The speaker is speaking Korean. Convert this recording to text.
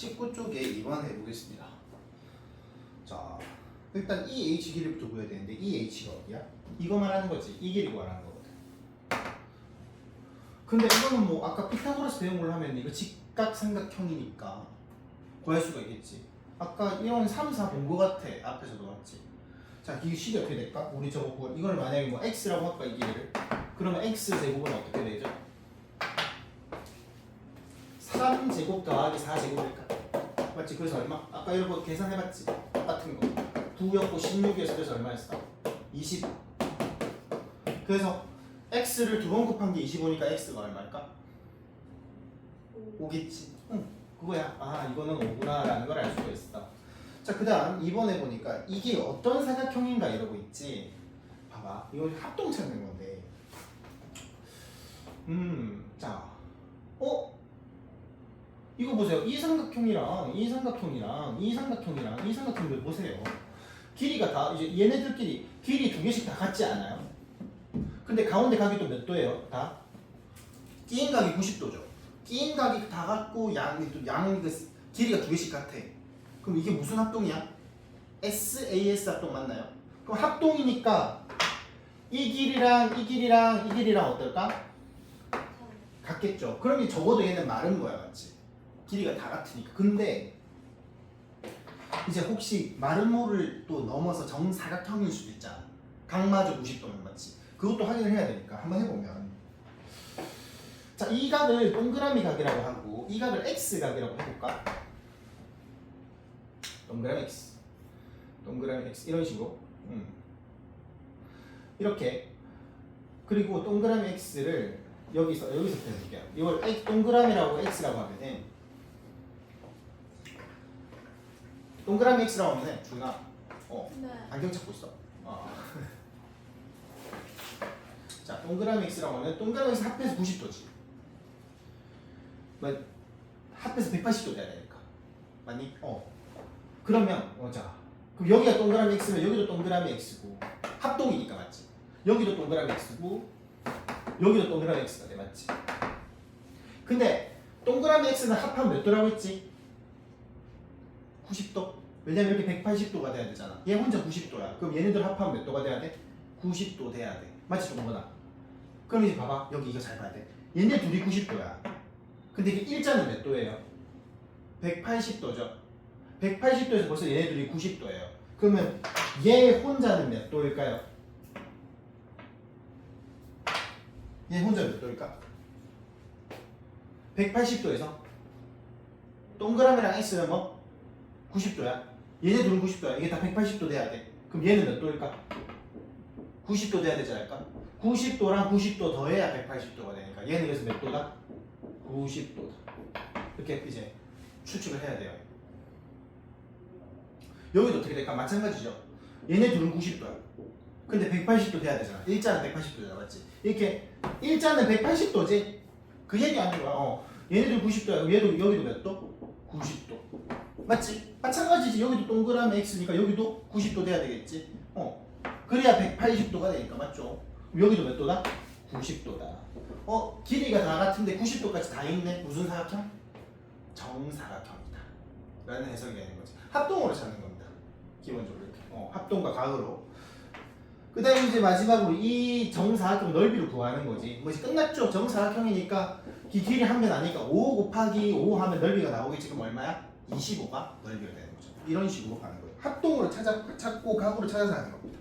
19쪽에 2번 해보겠습니다. 자, 일단 이 h 길이부터 구해야 되는데 이 h가 어디야? 이거 말하는 거지. 이 길이 구하라는 거거든. 근데 이거는 뭐 아까 피타고라스 걸로 하면 이거 직각삼각형이니까 구할 수가 있겠지. 아까 이런 3, 4본 거 같아. 앞에서도 봤지. 자, 이 식이 어떻게 될까? 우리 저거 구할 이걸 만약에 뭐 x라고 할까 이 길이를? 그러면 x 제곱은 어떻게 되죠? 3제곱 더하기 4제곱일까? 맞지? 그래서 얼마? 아까 이거 계산해봤지? 똑같은 거 9였고 16이었어 그래서 얼마였어? 20 그래서 x를 두 번 곱한 게 25니까 x가 얼마일까? 5겠지 응 그거야 아 이거는 5구나 라는 걸 알 수가 있어 자 그 다음 2번에 보니까 이게 어떤 사각형인가 이러고 있지 봐봐 이거 합동 찾는 건데 음자 어? 이거 보세요. 이 삼각형이랑 이 삼각형이랑 이 삼각형이랑 이 삼각형들 보세요. 길이가 다 이제 얘네들끼리 길이 두 개씩 다 같지 않아요? 근데 가운데 각이 또 몇 도예요? 다? 끼인 각이 90도죠. 끼인 각이 다 같고 양이 또양 그 길이가 두 개씩 같아. 그럼 이게 무슨 합동이야? SAS 합동 맞나요? 그럼 합동이니까 이 길이랑 이 길이랑 이 길이랑 어떨까? 같겠죠. 그러면 적어도 얘는 마른 거야, 맞지? 길이가 다 같으니까. 근데 이제 혹시 마른 모를 또 넘어서 정사각형일 수도 있잖아. 각마저 90도면 맞지? 그것도 확인을 해야 되니까 한번 해보면 자, 이 각을 동그라미 각이라고 하고 이 각을 x 각이라고 해볼까? 동그라미 x 동그라미 x 이런 식으로 음. 이렇게 그리고 동그라미 x를 여기서 여기서 해볼게요. 이걸 동그라미라고 x라고 하면은 동그라미 x라고 하면은 준아 어 네. 안경 찾고 있어. 어. 자 동그라미 x라고 하면 동그라미 x 합해서 90도지. 뭐 합해서 180도 돼야 되니까 맞니? 어. 그러면 어자 그럼 여기가 동그라미 x면 여기도 동그라미 x고 합동이니까 맞지? 여기도 동그라미 x고 여기도 동그라미 x가 돼 맞지? 근데 동그라미 x는 합하면 몇 도라고 했지? 90도. 왜냐면 이렇게 180도가 돼야 되잖아. 얘 혼자 90도야. 그럼 얘네들 합하면 몇 도가 돼야 돼? 90도 돼야 돼. 맞지 동거나? 그럼 이제 봐봐. 여기 이거 잘 봐야 돼. 얘네 둘이 90도야. 근데 이게 일자는 몇 도예요? 180도죠. 180도에서 벌써 얘네들이 90도예요. 그러면 얘 혼자는 몇 도일까요? 얘 혼자 몇 도일까? 180도에서 동그라미랑 X는 뭐? 90도야. 얘네 둘은 90도야. 이게 다 180도 돼야 돼. 그럼 얘는 몇 도일까? 90도 돼야 되지 않을까? 90도랑 90도 더해야 180도가 되니까 얘는 그래서 몇 도다? 90도다. 이렇게 이제 추측을 해야 돼요. 여기도 어떻게 될까? 마찬가지죠. 얘네 둘은 90도야. 근데 180도 돼야 되잖아. 일자는 180도잖아. 맞지? 이렇게 일자는 180도지? 그 얘기 아니야. 어. 얘네들 90도야. 얘도 여기도 몇 도? 90도. 맞지? 마찬가지지. 여기도 동그라미 x니까 여기도 90도 돼야 되겠지. 어. 그래야 180도가 되니까 맞죠? 여기도 몇 도다? 90도다. 어, 길이가 다 같은데 90도까지 다 있네. 무슨 사각형? 정사각형이다. 라는 해석이 되는 거지. 합동으로 찾는 겁니다. 기본적으로 이렇게. 어, 합동과 각으로. 그 다음에 이제 마지막으로 이 정사각형 넓이를 구하는 거지. 뭐 이제 끝났죠. 정사각형이니까 이 길이 한 면 아니까 5 곱하기 5 하면 넓이가 나오겠지. 그럼 얼마야? 25가 넓이가 되는 거죠. 이런 식으로 가는 거예요. 합동으로 찾아, 찾고 각으로 찾아서 하는 겁니다.